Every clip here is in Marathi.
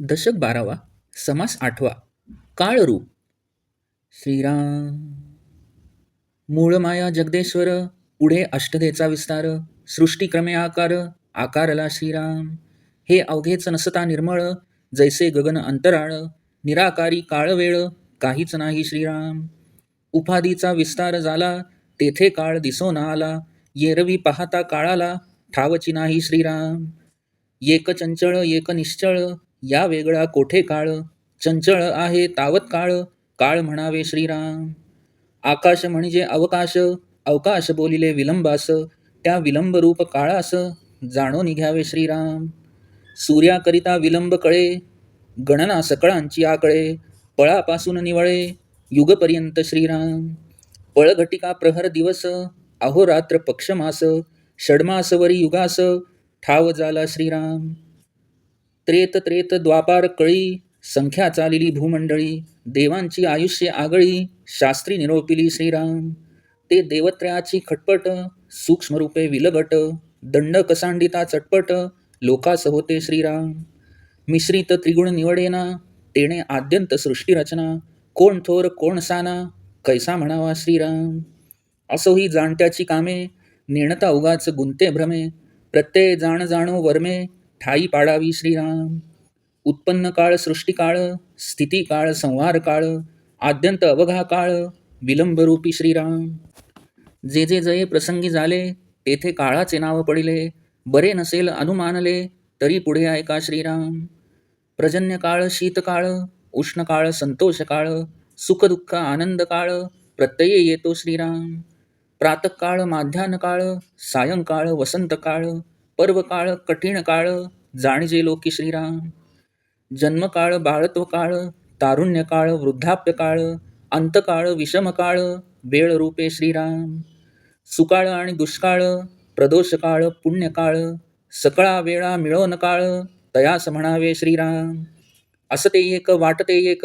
दशक बारावा समास आठवा काळरूप श्रीराम. मूळ माया जगदेश्वर पुढे अष्टदेचा विस्तार सृष्टीक्रमे आकार आकारला श्रीराम. हे अवघेच नसता निर्मळ जैसे गगन अंतराळ निराकारी काळवेळ काहीच नाही श्रीराम. उपाधीचा विस्तार झाला तेथे काळ दिसोना आला येरवी पाहता काळाला ठावची नाही श्रीराम. एक चंचळ एक निश्चळ या वेगळा कोठे काळ? चंचळ आहे तावत काळ. काळ म्हणावे श्रीराम. आकाश म्हणजे अवकाश. अवकाश बोलिले विलंबास. त्या विलंबरूप काळास जाणो निघ्यावे श्रीराम. सूर्याकरिता विलंब कळे. गणना सकळांची आकळे. पळापासून निवळे. युगपर्यंत श्रीराम. पळघटिका प्रहर दिवस. अहोरात्र पक्षमास. षडमासवरी युगास. ठाव झाला श्रीराम. त्रेत त्रेत द्वापार कळी संख्या चालिली भूमंडळी देवांची आयुष्य आगळी शास्त्री निरोपिली श्रीराम. ते देवत्रयाची खटपट सूक्ष्मरूपे विलगट दंड कसांडिता चटपट लोकास होते श्रीराम. मिश्रित त्रिगुण निवडेना तेणे आद्यंत सृष्टीरचना कोण थोर कोण साना कैसा म्हणावा श्रीराम. असो ही जाणत्याची कामे नेणता उगाच गुंते भ्रमे प्रत्यय जाण जाणो वर्मे ठाई पाडावी श्रीराम. उत्पन्न काळ सृष्टिकाळ स्थिती काळ संहार काळ आद्यंत अवघा काळ विलंबरूपी श्रीराम. जे जे जये प्रसंगी झाले तेथे काळाचे नाव पडिले बरे नसेल अनुमानले तरी पुढे ऐका श्रीराम? प्रजन्य काळ शीतकाळ उष्णकाळ संतोष काळ सुख दुःख आनंद काळ प्रत्यय येतो श्रीराम. प्रातकाळ माध्यान काळ सायंकाळ वसंत काळ पर्व काळ कठीण काळ जाणजे लोकी श्रीराम. जन्मकाळ बाळत्व काळ तारुण्य काळ वृद्धाप्य काळ अंतकाळ विषम काळ वेळ रूपे श्रीराम. सुकाळ आणि दुष्काळ प्रदोष काळ पुण्यकाळ सकळा वेळा मिळवण काळ तयास म्हणावे श्रीराम. असते एक वाटते एक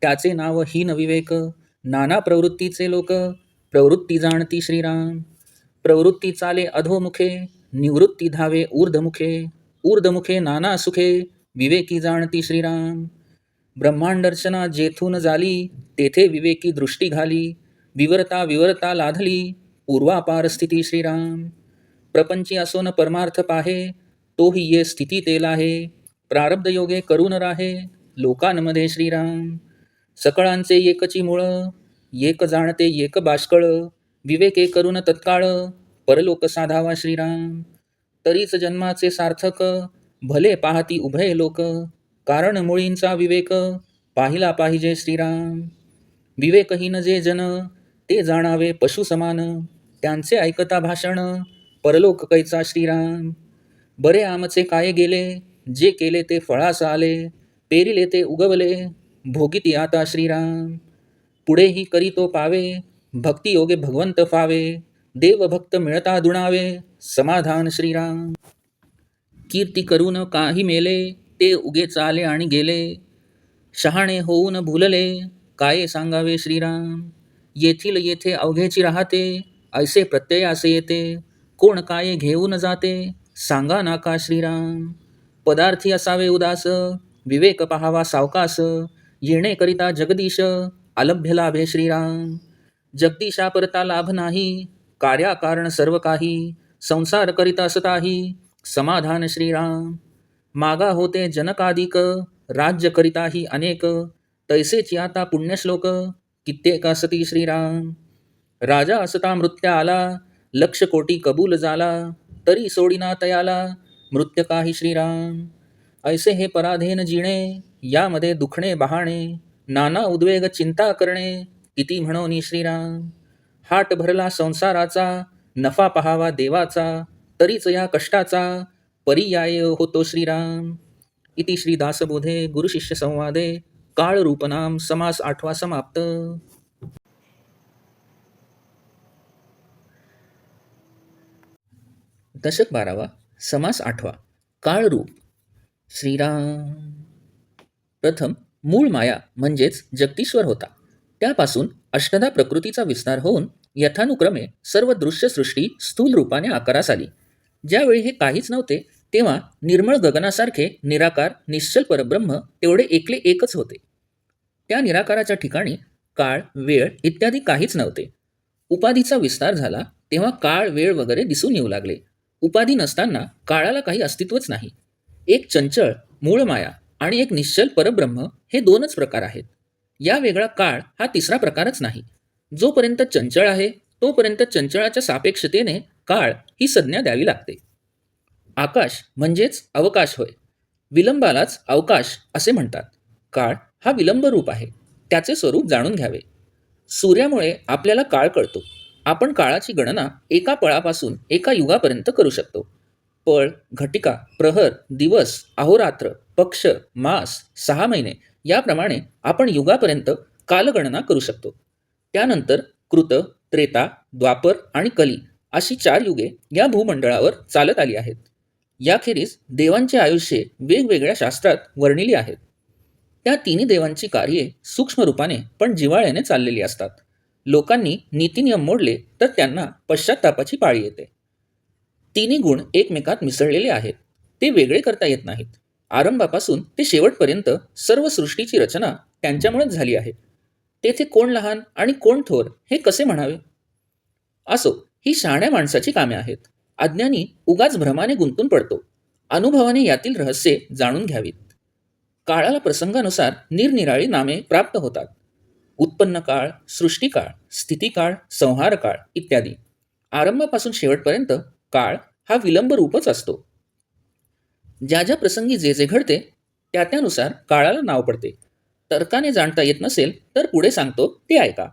त्याचे नाव हीन विवेक. नाना प्रवृत्तीचे लोक प्रवृत्ती जाणती श्रीराम. प्रवृत्ती चाले अधोमुखे निवृत्ती धावे ऊर्ध्वमुखे ऊर्धमुखे नाना सुखे विवेकी जाणती श्रीराम. ब्रह्मांडर्चना जेथून झाली तेथे विवेकी दृष्टी घाली विवरता विवरता लाधली पूर्वापार स्थिती श्रीराम. प्रपंची असोन परमार्थ पाहे तोही ये स्थिती तेल आहे प्रारब्ध योगे करून राहे लोकांमध्ये श्रीराम. सकळांचे एकची मुळ एक जाणते एक बाष्कळ विवेके करून तत्काळ परलोक साधावा श्रीराम. तरीच जन्माचे सार्थक भले पाहती उभय लोक कारण मुळींचा विवेक पाहिला पाहिजे श्रीराम. विवेकहीन जे जन ते जाणावे पशु समान त्यांचे ऐकता भाषण परलोक कैचा श्रीराम. बरे आमचे काय गेले जे केले ते फळास आले पेरिले ते उगवले भोगिती आता श्रीराम. पुढेही करीतो पावे भक्तियोगे भगवंत फावे देवभक्त मिळता दुणावे समाधान श्रीराम. कीर्ती करून काही मेले ते उगे चाले आणि गेले. शहाणे होऊन भुलले काय सांगावे श्रीराम? येथील येथे अवघेची राहते ऐसे प्रत्यय असे येते. कोण काय घेऊन जाते सांगा नाका श्रीराम. पदार्थी असावे उदास विवेक पहावा सावकास. येणे करिता जगदीश अलभ्य लाभे श्रीराम. जगदीशा परता लाभ नाही कार्याकारण सर्व काही संसार करीत असताही समाधान श्रीराम. मागा होते जनकाधिक राज्य करिताही अनेक तैसेची आता पुण्यश्लोक कित्येक असती श्रीराम. राजा असता मृत्या आला लक्ष कोटी कबूल झाला तरी सोडिना तयाला मृत्य काही श्रीराम. ऐसे हे पराधेन जिणे यामध्ये दुखणे बहाणे नाना उद्वेग चिंता करणे किती म्हणोनी श्रीराम. हाट भरला संसाराचा नफा पहावा देवाचा तरीच या कष्टाचा पर्याय होतो श्रीराम. इति श्री दासबोधे गुरुशिष्य संवादे काळ रूपनाम समास आठवा समाप्त. दशक बारावा समास आठवा काळरूप श्रीराम. प्रथम मूळ माया म्हणजेच जगदीश्वर होता. त्यापासून अष्टदा प्रकृतीचा विस्तार होऊन यथानुक्रमे सर्व दृश्य सृष्टी स्थूल रूपाने आकारास आली. ज्यावेळी हे काहीच नव्हते तेव्हा निर्मळ गगनासारखे निराकार निश्चल परब्रह्म तेवढे एकले एकच होते. त्या निराकाराच्या ठिकाणी काळ वेळ इत्यादी काहीच नव्हते. उपाधीचा विस्तार झाला तेव्हा काळ वेळ वगैरे दिसून येऊ लागले. उपाधी नसताना काळाला काही अस्तित्वच नाही. एक चंचळ मूळ माया आणि एक निश्चल परब्रह्म हे दोनच प्रकार आहेत. या वेगळा काळ हा तिसरा प्रकारच नाही. जोपर्यंत चंचळ आहे तोपर्यंत चंचळाच्या सापेक्षतेने काळ ही संज्ञा द्यावी लागते. आकाश म्हणजेच अवकाश होय. विलंबालाच अवकाश असे म्हणतात. काळ हा विलंब रूप आहे. त्याचे स्वरूप जाणून घ्यावे. सूर्यामुळे आपल्याला काळ कळतो. आपण काळाची गणना एका पळापासून एका युगापर्यंत करू शकतो. पळ घटिका प्रहर दिवस अहोरात्र पक्ष मास सहा महिने याप्रमाणे आपण युगापर्यंत कालगणना करू शकतो. त्यानंतर कृत त्रेता द्वापर आणि कली अशी चार युगे या भूमंडळावर चालत आली आहेत. याखेरीज देवांचे आयुष्ये वेगवेगळ्या शास्त्रात वर्णिली आहेत. त्या तिन्ही देवांची कार्ये सूक्ष्म रूपाने पण जिव्हाळ्याने चाललेली असतात. लोकांनी नीतिनियम मोडले तर त्यांना पश्चातापाची पाळी येते. तिन्ही गुण एकमेकात मिसळलेले आहेत. ते वेगळे करता येत नाहीत. आरंभापासून ते शेवटपर्यंत सर्व सृष्टीची रचना त्यांच्यामुळेच झाली आहे. तेथे कोण लहान आणि कोण थोर हे कसे म्हणावे? असो ही शहाण्या माणसाची कामे आहेत. अज्ञानी उगाच भ्रमाने गुंतून पडतो. अनुभवाने यातील रहस्ये जाणून घ्यावीत. काळाला प्रसंगानुसार निरनिराळी नामे प्राप्त होतात. उत्पन्न काळ सृष्टिकाळ स्थितिकाळ संहार काळ इत्यादी. आरंभापासून शेवटपर्यंत काळ हा विलंब रूपच असतो. ज्या ज्या प्रसंगी जे जे घडते त्या त्यानुसार काळाला नाव पडते. तर्काने जाणता येत नसेल तर पुढे सांगतो ते ऐका.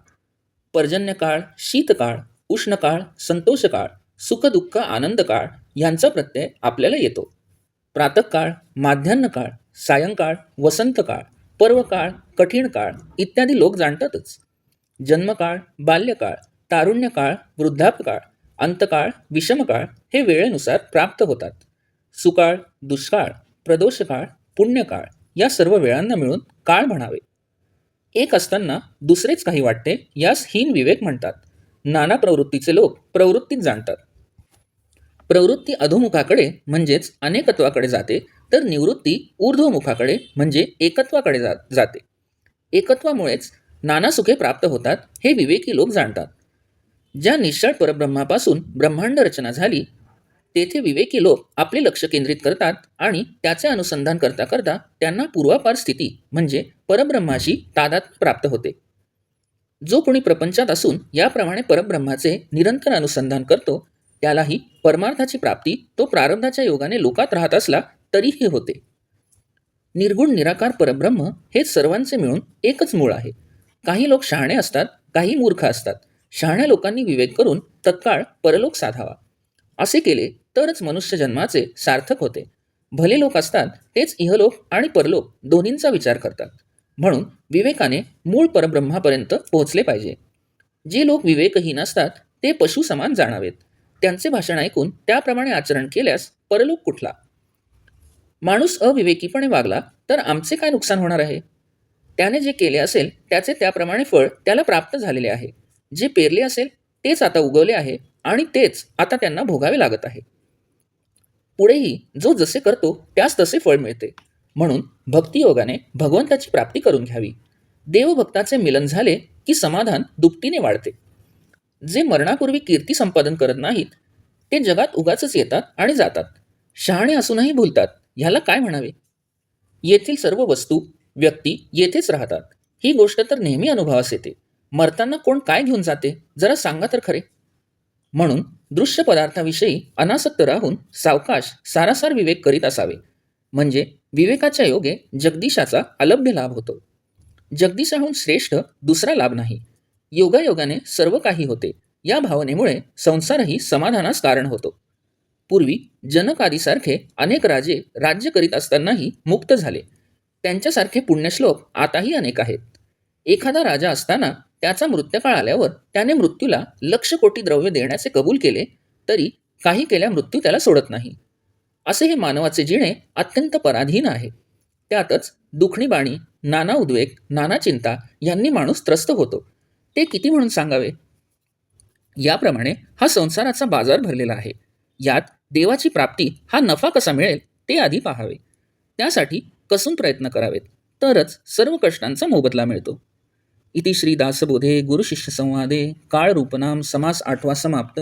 पर्जन्यकाळ शीतकाळ उष्णकाळ संतोषकाळ सुखदुःख आनंद काळ यांचा प्रत्यय आपल्याला येतो. प्रातःकाळ माध्यान्हकाळ सायंकाळ वसंतकाळ पर्वकाळ कठीण काळ इत्यादी लोक जाणतातच. जन्मकाळ बाल्यकाळ तारुण्यकाळ वृद्धापकाळ अंतकाळ विषमकाळ हे वेळेनुसार प्राप्त होतात. सुकाळ दुष्काळ प्रदोषकाळ पुण्यकाळ या सर्व वेळांना मिळून काळ म्हणावे. एक असताना दुसरेच काही वाटते यास हीन विवेक म्हणतात. नाना प्रवृत्तीचे लोक प्रवृत्तीत जाणतात. प्रवृत्ती अधोमुखाकडे म्हणजेच अनेकत्वाकडे जाते तर निवृत्ती ऊर्ध्वमुखाकडे म्हणजे एकत्वाकडे जा जाते. एकत्वामुळेच नाना सुखे प्राप्त होतात हे विवेकी लोक जाणतात. ज्या निश्चळ परब्रह्मापासून ब्रह्मांड रचना झाली तेथे विवेकी लोक आपले लक्ष केंद्रित करतात आणि त्याचे अनुसंधान करता करता त्यांना पूर्वापार स्थिती म्हणजे परब्रह्माशी तादात प्राप्त होते. जो कोणी प्रपंचात असून याप्रमाणे परब्रह्माचे निरंतर अनुसंधान करतो त्यालाही परमार्थाची प्राप्ती तो प्रारब्धाच्या योगाने लोकात राहत असला तरीही होते. निर्गुण निराकार परब्रह्म हे सर्वांचे मिळून एकच मूळ आहे. काही लोक शहाणे असतात काही मूर्ख असतात. शहाण्या लोकांनी विवेक करून तत्काळ परलोक साधावा. असे केले तरच मनुष्य जन्माचे सार्थक होते. भले लोक असतात तेच इहलोक आणि परलोक दोन्हींचा विचार करतात. म्हणून विवेकाने मूळ परब्रह्मापर्यंत पोहोचले पाहिजे. जे लोक विवेकहीन असतात ते पशु समान जाणावेत. त्यांचे भाषण ऐकून त्याप्रमाणे आचरण केल्यास परलोक कुठला? माणूस अविवेकीपणे वागला तर आमचे काय नुकसान होणार आहे? त्याने जे केले असेल त्याचे त्याप्रमाणे फळ त्याला प्राप्त झालेले आहे. जे पेरले असेल तेच आता उगवले आहे आणि तेच आता त्यांना भोगावे लागत आहे. पुढेही जो जसे करतो त्यास तसे फळ मिळते. म्हणून भक्तियोगाने भगवंताची प्राप्ती करून घ्यावी. देवभक्ताचे मिलन झाले की समाधान दुपटीने वाढते. जे मरणापूर्वी कीर्ती संपादन करत नाहीत ते जगात उगाचच येतात आणि जातात. शहाणे असूनही भूलतात ह्याला काय म्हणावे? येथील सर्व वस्तू व्यक्ती येथेच राहतात. ही गोष्ट तर नेहमी अनुभवास येते. मरताना कोण काय घेऊन जाते? जरा सांगा तर खरे. म्हणून दृश्य पदार्थाविषयी अनासक्त राहून सावकाश सारासार विवेक करीत असावे. म्हणजे विवेकाच्या योगे जगदीशाचा अलभ्य लाभ होतो. जगदीशाहून श्रेष्ठ दुसरा लाभ नाही. योगायोगाने सर्व काही होते. या भावनेमुळे संसारही समाधानास कारण होतो. पूर्वी जनकादीसारखे अनेक राजे राज्य करीत असतानाही मुक्त झाले. त्यांच्यासारखे पुण्यश्लोक आताही अनेक आहेत. एखादा राजा असताना त्याचा मृत्यकाळ आल्यावर त्याने मृत्यूला लक्ष कोटी द्रव्य देण्याचे कबूल केले तरी काही केल्या मृत्यू त्याला सोडत नाही. असे हे मानवाचे जिणे अत्यंत पराधीन आहे. त्यातच दुखणी बाणी नाना उद्वेग नाना चिंता यांनी माणूस त्रस्त होतो. ते किती म्हणून सांगावे? याप्रमाणे हा संसाराचा बाजार भरलेला आहे. यात देवाची प्राप्ती हा नफा कसा मिळेल ते आधी पाहावे. त्यासाठी कसून प्रयत्न करावेत. तरच सर्व कष्टांचा मोबदला मिळतो. इति श्रीदासबोधे गुरुशिष्यसंवादे काळरूपणां समास आठवा समाप्त।